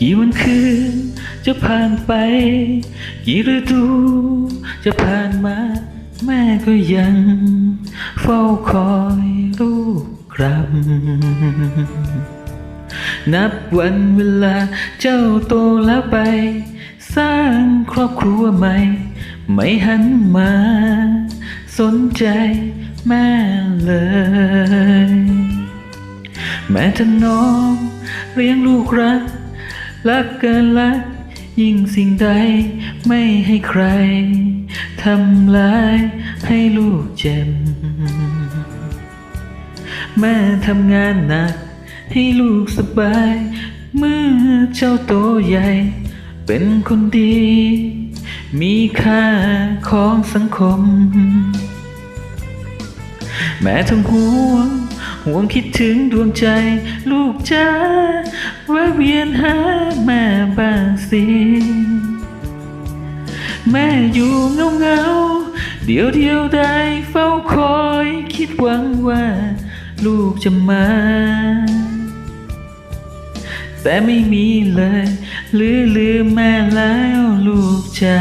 กี่วันคืน จะผ่านไป กี่ฤดู จะผ่านมา แม่ก็ยัง เฝ้าคอยลูกกลับนับวันเวลาเจ้าโตแล้วไป สร้างครอบครัวใหม่ ไม่หันมา สนใจแม่เลย แม้ท่านน้องเลี้ยงลูกรัก รักเกินรักยิ่งสิ่งใดไม่ให้ใครทำร้ายให้ลูกเจ็บแม่ทำงานหนักให้ลูกสบาย เมื่อเจ้าโตใหญ่ เป็นคนดี มีค่าของสังคม แม่ทั้งห่วง ห่วงคิดถึงดวงใจ ลูกจ้า ยนหาแม่บ้างสิแม่อยู่เงาเงาเดียวเดียวได้เฝ้าคอยคิดหวังว่า ลูกจะมา แต่ไม่มีเลย ลือลืมแม่แล้วลูกจ้า